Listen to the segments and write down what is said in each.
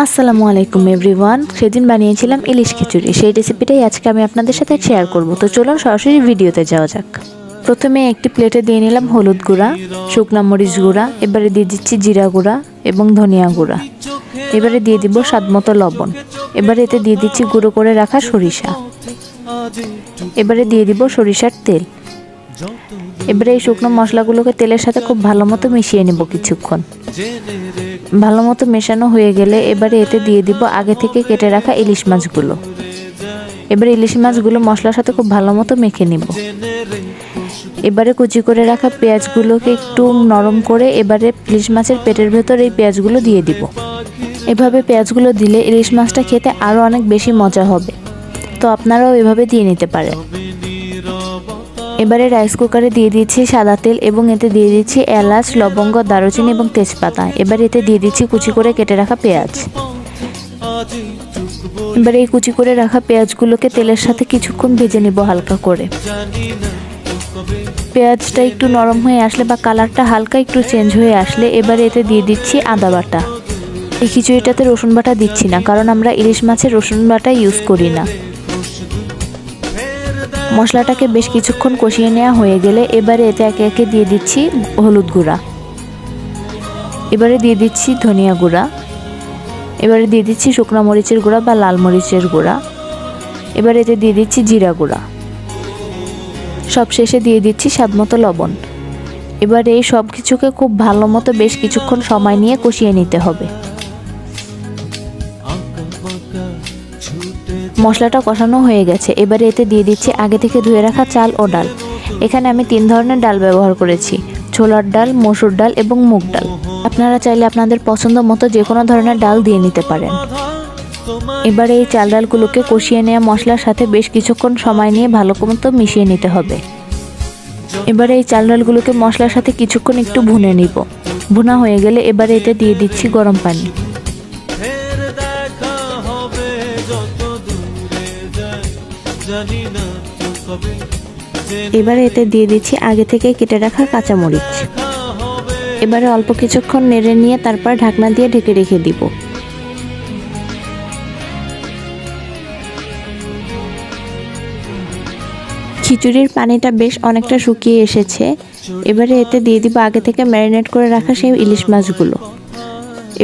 আসসালামু আলাইকুম, এভরিওয়ান। সেদিন বানিয়েছিলাম ইলিশ খিচুড়ি। সেই রেসিপিটাই আজকে আমি আপনাদের সাথে শেয়ার করব। তো চলুন সরাসরি ভিডিওতে যাওয়া যাক। প্রথমে একটি প্লেটে দিয়ে নিলাম হলুদ গুঁড়া, শুকনা মরিচ গুঁড়া, এবারে দিয়ে দিচ্ছি জিরা গুঁড়া এবং ধনিয়া গুঁড়া। এবারে দিয়ে দিব স্বাদমতো লবণ। এবারে এতে দিয়ে দিচ্ছি গুঁড়ো করে রাখা সরিষা। এবারে দিয়ে দিব সরিষার তেল। এবারে এই শুকনো মশলাগুলোকে তেলের সাথে খুব ভালো মতো মিশিয়ে নেব কিছুক্ষণ। ভালো মতো মেশানো হয়ে গেলে এবারে এতে দিয়ে দিব আগে থেকে কেটে রাখা ইলিশ মাছগুলো। এবারে ইলিশ মাছগুলো মশলার সাথে খুব ভালো মতো মেখে নিব। এবারে কুচি করে রাখা পেঁয়াজগুলোকে একটু নরম করে এবারে ইলিশ মাছের পেটের ভেতর এই পেঁয়াজগুলো দিয়ে দিব। এভাবে পেঁয়াজগুলো দিলে ইলিশ মাছটা খেতে আরও অনেক বেশি মজা হবে। তো আপনারাও এভাবে দিয়ে নিতে পারেন। এবারে রাইস কুকারে দিয়ে দিচ্ছি সাদা তেল এবং এতে দিয়ে দিচ্ছি এলাচ, লবঙ্গ, দারুচিনি এবং তেজপাতা। এবার এতে দিয়ে দিচ্ছি কুচি করে কেটে রাখা পেঁয়াজ। এবারে এই কুচি করে রাখা পেঁয়াজগুলোকে তেলের সাথে কিছুক্ষণ ভেজে নিব হালকা করে। পেঁয়াজটা একটু নরম হয়ে আসলে বা কালারটা হালকা একটু চেঞ্জ হয়ে আসলে এবারে এতে দিয়ে দিচ্ছি আদা বাটা। এই খিচুড়িটাতে রসুন বাটা দিচ্ছি না, কারণ আমরা ইলিশ মাছের রসুন বাটা ইউজ করি না। মশলাটাকে বেশ কিছুক্ষণ কষিয়ে নেওয়া হয়ে গেলে এবারে এতে একে একে দিয়ে দিচ্ছি হলুদ গুঁড়া। এবারে দিয়ে দিচ্ছি ধনিয়া গুঁড়া। এবারে দিয়ে দিচ্ছি শুকনো মরিচের গুঁড়া বা লাল মরিচের গুঁড়া। এবারে এতে দিয়ে দিচ্ছি জিরা গুঁড়া। সব শেষে দিয়ে দিচ্ছি স্বাদমতো লবণ। এবারে এই সব কিছুকে খুব ভালো মতো বেশ কিছুক্ষণ সময় নিয়ে কষিয়ে নিতে হবে। মশলাটা কষানো হয়ে গেছে। এবারে এতে দিয়ে দিচ্ছি আগে থেকে ধুয়ে রাখা চাল ও ডাল। এখানে আমি তিন ধরনের ডাল ব্যবহার করেছি। ছোলার ডাল, মসুর ডাল এবং মুগ ডাল। আপনারা চাইলে আপনাদের পছন্দ মতো যে কোনো ধরনের ডাল দিয়ে নিতে পারেন। এবারে এই চাল ডালগুলোকে কষিয়ে নেওয়া মশলার সাথে বেশ কিছুক্ষণ সময় নিয়ে ভালো মতো মিশিয়ে নিতে হবে। এবারে এই চাল ডালগুলোকে মশলার সাথে কিছুক্ষণ একটু ভুনে নিব। ভুনা হয়ে গেলে এবারে এতে দিয়ে দিচ্ছি গরম পানি। এবারে এতে দিয়ে দিচ্ছি আগে থেকে কেটে রাখা কাঁচামরিচ। এবারে অল্প কিছুক্ষণ নেড়ে নিয়ে তারপর ঢাকনা দিয়ে ঢেকে রেখে দিব। খিচুড়ির পানিটা বেশ অনেকটা শুকিয়ে এসেছে। এবারে এতে দিয়ে দিব আগে থেকে ম্যারিনেট করে রাখা সেই ইলিশ মাছগুলো।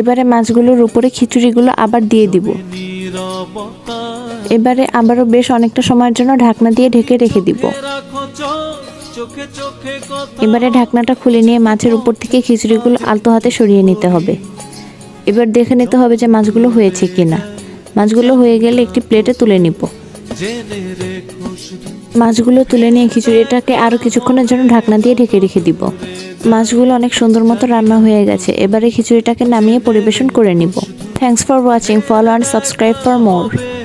এবারে মাছগুলোর উপরে খিচুড়িগুলো আবার দিয়ে দিব। এবারে আবারও বেশ অনেকটা সময়ের জন্য ঢাকনা দিয়ে ঢেকে রেখে দিব। এবারে ঢাকনাটা খুলে নিয়ে মাছের উপর থেকে খিচুড়িগুলো আলতো হাতে সরিয়ে নিতে হবে। এবার দেখে নিতে হবে যে মাছগুলো হয়েছে কিনা। মাছগুলো হয়ে গেলে একটি প্লেটে তুলে নিব। মাছগুলো তুলে নিয়ে খিচুড়িটাকে আরও কিছুক্ষণের জন্য ঢাকনা দিয়ে ঢেকে রেখে দিব। মাছগুলো অনেক সুন্দর মতো রান্না হয়ে গেছে। এবারে খিচুড়িটাকে নামিয়ে পরিবেশন করে নিব। Thanks for watching. Follow and subscribe for more.